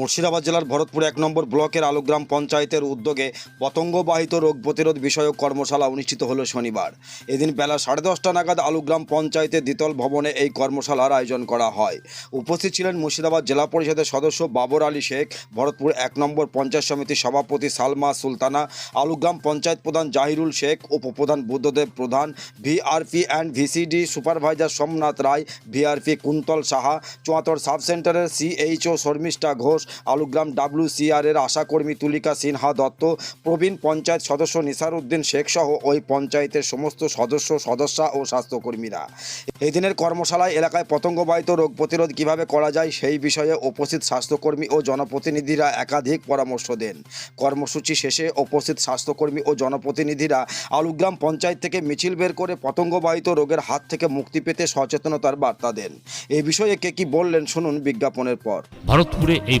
মুর্শিদাবাদ জেলার ভরতপুর এক নম্বর ব্লকের আলুগ্রাম পঞ্চায়েতের উদ্যোগে পতঙ্গবাহিত রোগ প্রতিরোধ বিষয়ক কর্মশালা অনুষ্ঠিত হলো শনিবার। এদিন বেলা সাড়ে দশটা নাগাদ আলুগ্রাম পঞ্চায়েতের দ্বিতল ভবনে এই কর্মশালার আয়োজন করা হয়। উপস্থিত ছিলেন মুর্শিদাবাদ জেলা পরিষদের সদস্য বাবর আলী শেখ, ভরতপুর এক নম্বর পঞ্চায়েত সমিতির সভাপতি সালমা সুলতানা, আলুগ্রাম পঞ্চায়েত প্রধান জাহিরুল শেখ, উপপ্রধান Buddhadev Pradhan, VRP and VCD supervisor Somnath Roy, VRP Kuntal Saha, চুয়াত্তর সাব সেন্টারের সিএইচও শর্মিষ্ঠা ঘোষ আলুগ্রাম ডাব্লিউসিআর এর আশাকর্মী তুলিকা সিনহা দত্ত, প্রবীণ পঞ্চায়েত সদস্য নিসার উদ্দিন শেখ সহ ওই পঞ্চায়েতের সমস্ত সদস্য, সদস্যা ও স্বাস্থ্যকর্মীরা। এই দিনের কর্মশালায় এলাকায় পতঙ্গবাহিত রোগ প্রতিরোধ কীভাবে করা যায় সেই বিষয়ে উপস্থিত স্বাস্থ্যকর্মী ও জনপ্রতিনিধিরা একাধিক পরামর্শ দেন। কর্মসূচি শেষে উপস্থিত স্বাস্থ্যকর্মী ও জনপ্রতিনিধিরা আলুগ্রাম পঞ্চায়েত থেকে মিছিল বের করে পতঙ্গবাহিত রোগের হাত থেকে মুক্তি পেতে সচেতনতার বার্তা দেন। এ বিষয়ে কে কি বললেন শুনুন বিজ্ঞাপনের পর। ভারতপুরে এই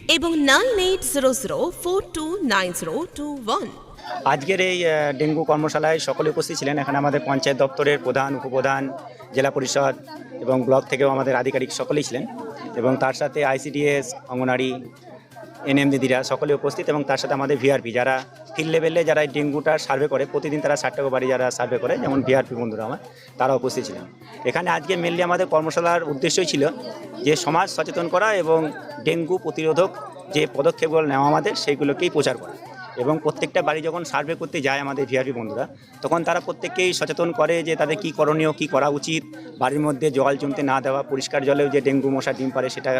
এবং nine eight zero zero four two nine zero two one. আজকের এই ডেঙ্গু কর্মশালায় সকলে উপস্থিত ছিলেন। এখানে আমাদের পঞ্চায়েত দপ্তরের প্রধান, উপপ্রধান, জেলা পরিষদ এবং ব্লক থেকেও আমাদের আধিকারিক সকলেই ছিলেন। এবং তার সাথে আইসিডিএস, অঙ্গনারী এনএম দিদিরা সকলে উপস্থিত এবং তার সাথে আমাদের ভিআরপি, যারা ফিল্ড লেভেলে যারা ডেঙ্গুটা সার্ভে করে, প্রতিদিন তারা ষাট টাকা বাড়ি যারা সার্ভে করে, যেমন ভিআরপি বন্ধুরা আমার, তারা উপস্থিত ছিলেন। এখানে আজকে মেনলি আমাদের কর্মশালার উদ্দেশ্যই ছিল যে সমাজ সচেতন করা এবং ডেঙ্গু প্রতিরোধক যে পদক্ষেপগুলো নেওয়া আমাদের, সেইগুলোকেই প্রচার করা। এবং প্রত্যেকটা বাড়ি যখন সার্ভে করতে যায় আমাদের ভিআরপি বন্ধুরা, তখন তারা প্রত্যেককেই সচেতন করে যে তাদের কী করণীয়, কী করা উচিত, বাড়ির মধ্যে জল জমতে না দেওয়া, পরিষ্কার জলেও যে ডেঙ্গু মশা ডিম পারে সেটা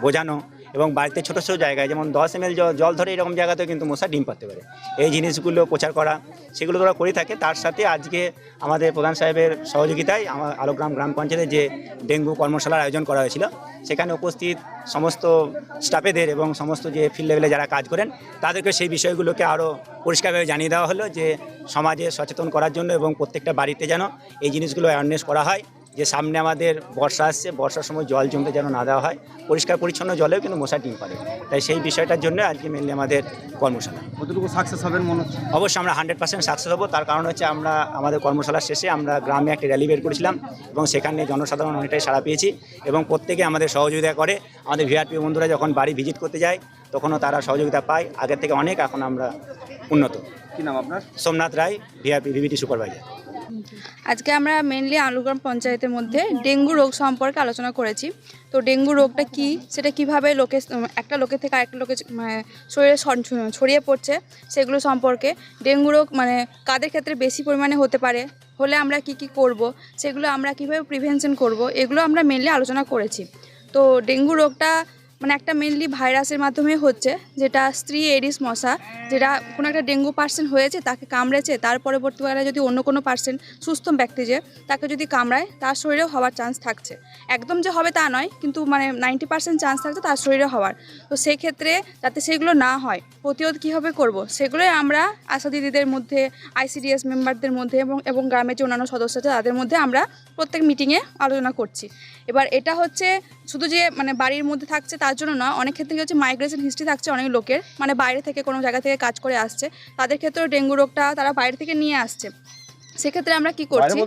বোঝানো এবং বাড়িতে ছোটো ছোটো জায়গায়, যেমন দশ এম জল ধরে এরকম জায়গাতেও কিন্তু মশা ডিম পাতে পারে। এই জিনিসগুলো প্রচার করা, সেগুলো তারা করে থাকে। তার সাথে আজকে আমাদের প্রধান সাহেবের সহযোগিতায় আমার আলোগ্রাম গ্রাম পঞ্চায়েতে যে ডেঙ্গু কর্মশালার আয়োজন করা হয়েছিল, সেখানে উপস্থিত সমস্ত স্টাফেদের এবং সমস্ত যে ফিল্ড লেভেলে যারা কাজ করেন, তাদেরকে সেই বিষয়গুলোকে আরও পরিষ্কারভাবে জানিয়ে দেওয়া হলো যে সমাজে সচেতন করার জন্য এবং প্রত্যেকটা বাড়িতে যেন এই জিনিসগুলো অ্যাওয়ারনেস করা হয়। যে সামনে আমাদের বর্ষা আসছে বর্ষার সময় জল জমতে যেন না দেওয়া হয় পরিষ্কার পরিচ্ছন্ন জলেও কিন্তু মশা ডিম পারে। তাই সেই বিষয়টার জন্য আজকে মেনলি আমাদের কর্মশালা। কতটুকু সাকসেস হবেন মনে হচ্ছে? অবশ্যই আমরা হান্ড্রেড পার্সেন্ট সাকসেস হব। তার কারণ হচ্ছে আমরা আমাদের কর্মশালার শেষে আমরা গ্রামে একটা র্যালি বের করেছিলাম এবং সেখানে জনসাধারণ অনেকটাই সাড়া পেয়েছি এবং প্রত্যেকে আমাদের সহযোগিতা করে আমাদের ভিআরপি বন্ধুরা যখন বাড়ি ভিজিট করতে যায় তখনও তারা সহযোগিতা পায়। আগের থেকে অনেক এখন আমরা উন্নত। কি নাম আপনার? Somnath Roy VRP VVT supervisor আজকে আমরা মেনলি আলুগ্রাম পঞ্চায়েতের মধ্যে ডেঙ্গু রোগ সম্পর্কে আলোচনা করেছি। তো ডেঙ্গু রোগটা কি? সেটা কীভাবে লোকে, একটা লোকের থেকে আরেকটা লোকের মানে শরীরে ছড়িয়ে পড়ছে, সেগুলো সম্পর্কে ডেঙ্গু রোগ মানে কাদের ক্ষেত্রে বেশি পরিমাণে হতে পারে, হলে আমরা কি কি করব, সেগুলো আমরা কীভাবে প্রিভেনশন করব, এগুলো আমরা মেনলি আলোচনা করেছি। তো ডেঙ্গু রোগটা মানে একটা মেনলি ভাইরাসের মাধ্যমে হচ্ছে, যেটা স্ত্রী এডিস মশা, যেটা কোনো একটা ডেঙ্গু পার্সেন্ট হয়েছে, তাকে কামড়েছে, তার পরবর্তীকালে যদি অন্য কোনো পার্সেন্ট সুস্থ ব্যক্তি যে, তাকে যদি কামড়ায়, তার শরীরেও হওয়ার চান্স থাকছে। একদম যে হবে তা নয়, কিন্তু মানে নাইনটি পার্সেন্ট চান্স থাকছে তার শরীরে হওয়ার। তো সেই ক্ষেত্রে যাতে সেগুলো না হয়, প্রতিরোধ কীভাবে করব? সেগুলোই আমরা আশা দিদিদের মধ্যে আইসিডিএস মেম্বারদের মধ্যে এবং এবং গ্রামের যে অন্যান্য সদস্য আছে, তাদের মধ্যে আমরা প্রত্যেক মিটিংয়ে আলোচনা করছি। এবার এটা হচ্ছে, শুধু যে মানে বাড়ির মধ্যে থাকছে তার জন্য নয়, অনেক ক্ষেত্রে হচ্ছে মাইগ্রেশন হিস্ট্রি থাকছে অনেক লোকের। মানে বাইরে থেকে কোনো জায়গা থেকে কাজ করে আসছে। তাদের ক্ষেত্রেও ডেঙ্গু রোগটা তারা বাইরে থেকে নিয়ে আসছে। সেক্ষেত্রে আমরা কি করছি?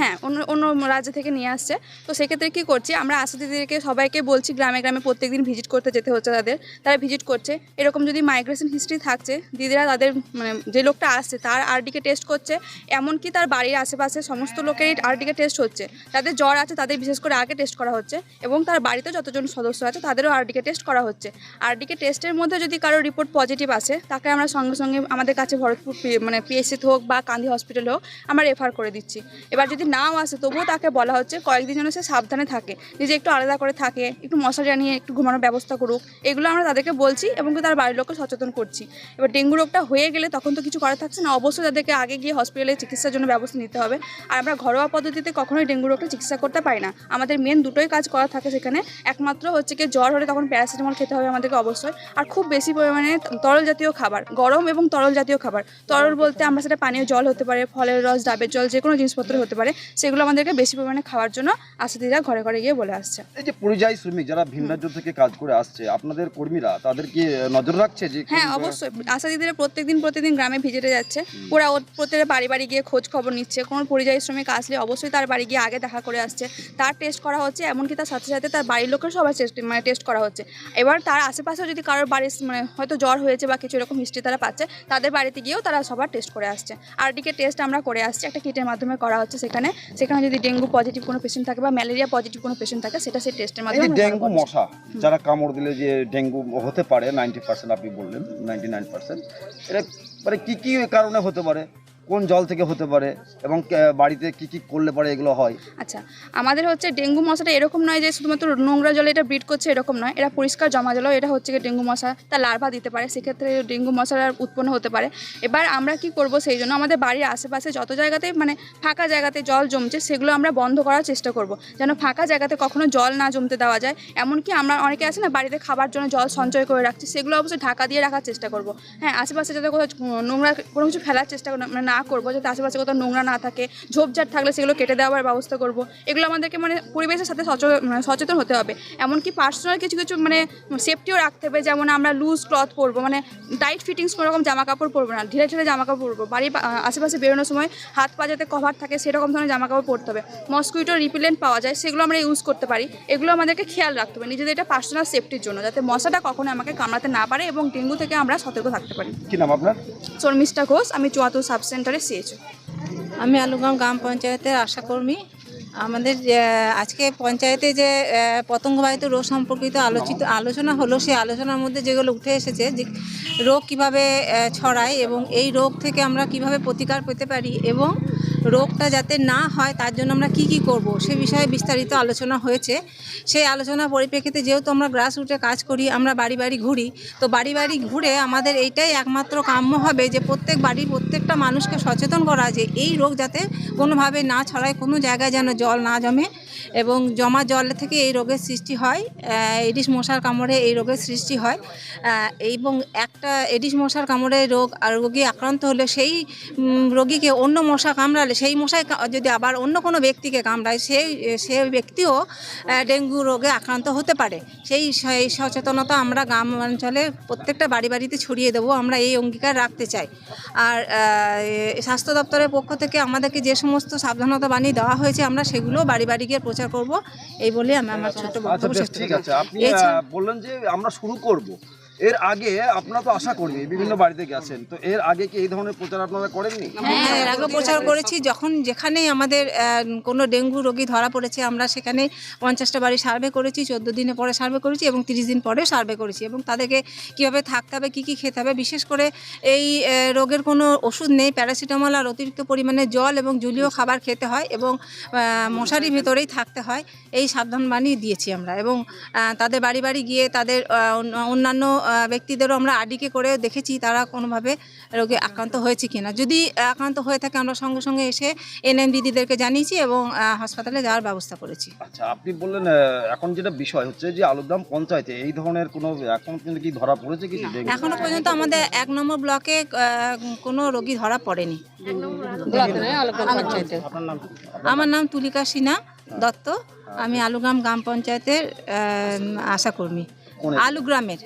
হ্যাঁ অন্য অন্য রাজ্য থেকে নিয়ে আসছে। তো সেক্ষেত্রে কী করছি? আমরা আশা দিদিদেরকে সবাইকে বলছি গ্রামে গ্রামে প্রত্যেকদিন ভিজিট করতে যেতে হচ্ছে তাদের। তারা ভিজিট করছে। এরকম যদি মাইগ্রেশন হিস্ট্রি থাকছে দিদিরা তাদের মানে যে লোকটা আসছে তার আরডিকে টেস্ট করছে। এমনকি তার বাড়ির আশেপাশে সমস্ত লোকেরই আরডিকে টেস্ট হচ্ছে। তাদের জ্বর আছে তাদের বিশেষ করে আগে টেস্ট করা হচ্ছে। এবং তার বাড়িতে যতজন সদস্য আছে তাদেরও আরডিকে টেস্ট করা হচ্ছে। আরডিকে টেস্টের মধ্যে যদি কারও রিপোর্ট পজিটিভ আসে তাকে আমরা সঙ্গে সঙ্গে আমাদের কাছে ভরতপুর মানে পিএসসিতে হোক বা কান্দি হসপিটাল হোক আমরা রেফার করে দিচ্ছি। এবার যদি নাও আসে, তবুও তাকে বলা হচ্ছে কয়েকদিন যেন সে সাবধানে থাকে, নিজে একটু আলাদা করে থাকে, একটু মশারি নিয়ে একটু ঘুমানোর ব্যবস্থা করুক, এগুলো আমরা তাদেরকে বলছি এবং তার বাড়ির লোককে সচেতন করছি। এবার ডেঙ্গু রোগটা হয়ে গেলে তখন তো কিছু করা থাকছে না, অবশ্যই তাদেরকে আগে গিয়ে হসপিটালে চিকিৎসার জন্য ব্যবস্থা নিতে হবে। আর আমরা ঘরোয়া পদ্ধতিতে কখনোই ডেঙ্গু রোগটা চিকিৎসা করতে পারি না। আমাদের মেন দুটোই কাজ করা থাকে সেখানে। একমাত্র হচ্ছে কি জ্বর হলে তখন প্যারাসিটামল খেতে হবে আমাদেরকে অবশ্যই। আর খুব বেশি পরিমাণে তরল জাতীয় খাবার, গরম এবং তরল জাতীয় খাবার। তরল বলতে আমরা সেটা পানীয় জল হতে পারে, ফলের রস ডাবের জল যে কোনো জিনিসপত্র হতে পারে সেগুলো আমাদেরকে বেশি পরিমাণে খাওয়ার জন্য আশাদিরা ঘরে ঘরে গিয়ে বলে আসছে। এই যে পরিযায়ী শ্রমিক যারা ভিন রাজ্য থেকে কাজ করে আসছে আপনাদের কর্মীরা তাদের কি নজর রাখছে যে হ্যাঁ অবশ্যই। আশা দিদিরা প্রত্যেকদিন প্রতিদিন গ্রামে ভিজিটে যাচ্ছে। ওরা ওর প্রত্যেকের বাড়ি বাড়ি গিয়ে খোঁজ খবর নিচ্ছে। কোনো পরিযায়ী শ্রমিক আসলে অবশ্যই তার বাড়ি গিয়ে আগে দেখা করে আসছে। তার টেস্ট করা হচ্ছে এমনকি তার সাথে সাথে তার বাড়ির লোকের সবার টেস্ট মানে টেস্ট করা হচ্ছে। এবার তার আশেপাশেও যদি কারোর বাড়ির মানে হয়তো জ্বর হয়েছে বা কিছু এরকম হিস্ট্রি তারা পাচ্ছে তাদের বাড়িতে গিয়েও তারা সবার টেস্ট করে আসছে। আর আরডিকে টেস্ট আমরা করে আসছে একটা কিটের মাধ্যমে করা হচ্ছে সেখানে। সেখানে যদি ডেঙ্গু পজিটিভ কোনো পেশেন্ট থাকে বা ম্যালেরিয়া পজিটিভ কোনো পেশেন্ট থাকে সেটা সেই টেস্টের মাধ্যমে ডেঙ্গু মশা যারা কামড় দিলে যে ডেঙ্গু হতে পারে নাইনটি পার্সেন্ট আপনি বললেন নাইনটি নাইন পার্সেন্ট এটা মানে কী কী কারণে হতে পারে? কোন জল থেকে হতে পারে এবং বাড়িতে কি কি করলে পারে এগুলো হয়? আচ্ছা আমাদের হচ্ছে ডেঙ্গু মশাটা এরকম নয় যে শুধুমাত্র নোংরা জলে এটা ব্রিড করছে এরকম নয়, এটা পরিষ্কার জমা জলও, এটা হচ্ছে কি ডেঙ্গু মশা, তার লার্ভা দিতে পারে, সেক্ষেত্রে ডেঙ্গু মশার উৎপন্ন হতে পারে। এবার আমরা কি করব সেই জন্য আমাদের বাড়ির আশেপাশে যত জায়গাতে মানে ফাঁকা জায়গাতে জল জমছে, সেগুলো আমরা বন্ধ করার চেষ্টা করব। যেন ফাঁকা জায়গাতে কখনো জল না জমতে দেওয়া যায়, এমনকি আমরা অনেকে আছে না, বাড়িতে খাবার জন্য জল সঞ্চয় করে রাখছি, সেগুলো অবশ্যই ঢাকা দিয়ে রাখার চেষ্টা করব। হ্যাঁ আশেপাশে যাতে কোথাও নোংরা কোনো কিছু ফেলার চেষ্টা মানে না করব যাতে আশেপাশে কোথাও নোংরা না থাকে ঝোপঝাড় থাকলে সেগুলো কেটে দেওয়ার ব্যবস্থা করব। এগুলো আমাদেরকে মানে পরিবেশের সাথে সচেতন মানে সচেতন হতে হবে। এমনকি পার্সোনাল কিছু কিছু মানে সেফটিও রাখতে হবে যেমন আমরা লুজ ক্লথ পরবো মানে টাইট ফিটিংস কোনো রকম জামা কাপড় পরবো না ঢিলে ঢিলে জামা কাপড় পরবো। বাড়ির আশেপাশে বেরোনোর সময় হাত পা যাতে কভার থাকে সেরকম ধরনের জামা কাপড় পরতে হবে। মসকুইটো রিপিলেন্ট পাওয়া যায় সেগুলো আমরা ইউজ করতে পারি। এগুলো আমাদেরকে খেয়াল রাখতে হবে নিজেদের এটা পার্সোনাল সেফটির জন্য যাতে মশাটা কখনো আমাকে কামড়াতে না পারে এবং ডেঙ্গু থেকে আমরা সতর্ক থাকতে পারি। কি নাম আপনার? শর্মিষ্ঠা ঘোষ আমি চুয়াত্তর সাব সেন্টারে সিএচও আমি আলুগ্রাম গ্রাম পঞ্চায়েতের আশাকর্মী। আমাদের আজকে পঞ্চায়েতে যে পতঙ্গবাহিত রোগ সম্পর্কিত আলোচিত, আলোচনা হলো, সেই আলোচনার মধ্যে যেগুলো উঠে এসেছে, যে রোগ কীভাবে ছড়ায় এবং এই রোগ থেকে আমরা কীভাবে প্রতিকার পেতে পারি এবং রোগটা যাতে না হয়, তার জন্য আমরা কি কি করব, সে বিষয়ে বিস্তারিত আলোচনা হয়েছে। সেই আলোচনা পরিপ্রেক্ষিতে যেহেতু আমরা গ্রাস রুটে কাজ করি, আমরা বাড়ি বাড়ি ঘুরি, তো বাড়ি বাড়ি ঘুরে আমাদের এইটাই একমাত্র কাম্য হবে যে প্রত্যেক বাড়ির প্রত্যেকটা মানুষকে সচেতন করা যে এই রোগ যাতে কোনোভাবে না ছড়ায়, কোনো জায়গায় যেন জল না জমে। এবং জমা জল থেকে এই রোগের সৃষ্টি হয় এডিস মশার কামড়ে এই রোগের সৃষ্টি হয় এবং একটা এডিস মশার কামড়ে রোগ আর রোগী আক্রান্ত হলে সেই রোগীকে অন্য মশা কামড়ালে, সেই মশায় কা- যদি আবার অন্য কোনো ব্যক্তিকে কামড়ায় সেই সে ব্যক্তিও ডেঙ্গু রোগে আক্রান্ত হতে পারে। সেই সেই সচেতনতা আমরা গ্রাম অঞ্চলে প্রত্যেকটা বাড়ি বাড়িতে ছড়িয়ে দেবো, আমরা এই অঙ্গীকার রাখতে চাই। আর স্বাস্থ্য দপ্তরের পক্ষ থেকে আমাদেরকে যে সমস্ত সাবধানতা বাণী দেওয়া হয়েছে, আমরা সেগুলো বাড়ি বাড়ি গিয়ে প্রচার করব এই বলে আমি আমার আচ্ছা বক্তব্য শেষ ঠিক। আছে আপনি বললেন যে আমরা শুরু করব এর আগে আপনারা তো আশা করি বিভিন্ন বাড়িতে গেছেন। তো এর আগে কি এই ধরনের প্রচার আপনারা করেননি? হ্যাঁ এর আগে প্রচার করেছি। যখন যেখানেই আমাদের কোনো ডেঙ্গু রোগী ধরা পড়েছে আমরা সেখানে পঞ্চাশটা বাড়ি সার্ভে করেছি চোদ্দ দিনে পরে সার্ভে করেছি এবং তিরিশ দিন পরে সার্ভে করেছি এবং তাদেরকে কীভাবে থাকতে হবে কী কী খেতে হবে বিশেষ করে এই রোগের কোনো ওষুধ নেই প্যারাসিটামল আর অতিরিক্ত পরিমাণে জল এবং জলীয় খাবার খেতে হয় এবং আহ, মশারির ভেতরেই থাকতে হয় এই সাবধান বানিয়ে দিয়েছি আমরা এবং তাদের বাড়ি বাড়ি গিয়ে তাদের অন্যান্য ব্যক্তিদেরও আমরা আডিকে করে দেখেছি তারা কোনোভাবে রোগে আক্রান্ত হয়েছে কিনা। যদি আক্রান্ত হয়ে থাকে আমরা সঙ্গে সঙ্গে এসে এনএম দিদিদেরকে জানিয়েছি এবং হাসপাতালে যাওয়ার ব্যবস্থা করেছি। আচ্ছা আপনি বললেন এখন যেটা বিষয় হচ্ছে যে আলুগ্রাম পঞ্চায়েতে এই ধরনের কোনো এখন কিন্তু কি ধরা পড়েছে কিছু এখনও পর্যন্ত আমাদের এক নম্বর ব্লকে কোনো রোগী ধরা পড়েনি। আমার নাম তুলিকা সিনহা দত্ত। আমি আলুগ্রাম গ্রাম পঞ্চায়েতের আশাকর্মী। আলুগ্রামের।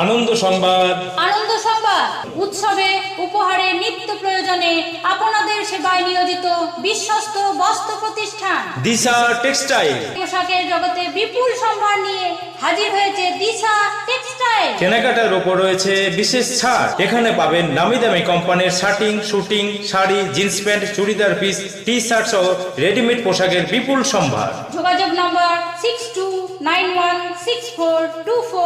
আনন্দ সংবাদ। আনন্দ সংবাদ। উৎসবে উপহারে নিত্য প্রয়োজনে আপনাদের সেবায় নিয়োজিত বিশ্বস্ত বস্ত্র প্রতিষ্ঠান। দিশা টেক্সটাইল। পোশাকের জগতে বিপুল সম্ভার নিয়ে হাজির হয়েছে দিশা টেক্সটাইল। কেনাকাটার ওপর রয়েছে বিশেষ ছাড়। এখানে পাবেন নামি দামি কোম্পানির shirting suiting sari jeans pant churidar piece T shirt সহ রেডিমেড পোশাকের বিপুল সম্ভার। যোগাযোগ নম্বর six two nine one six four two four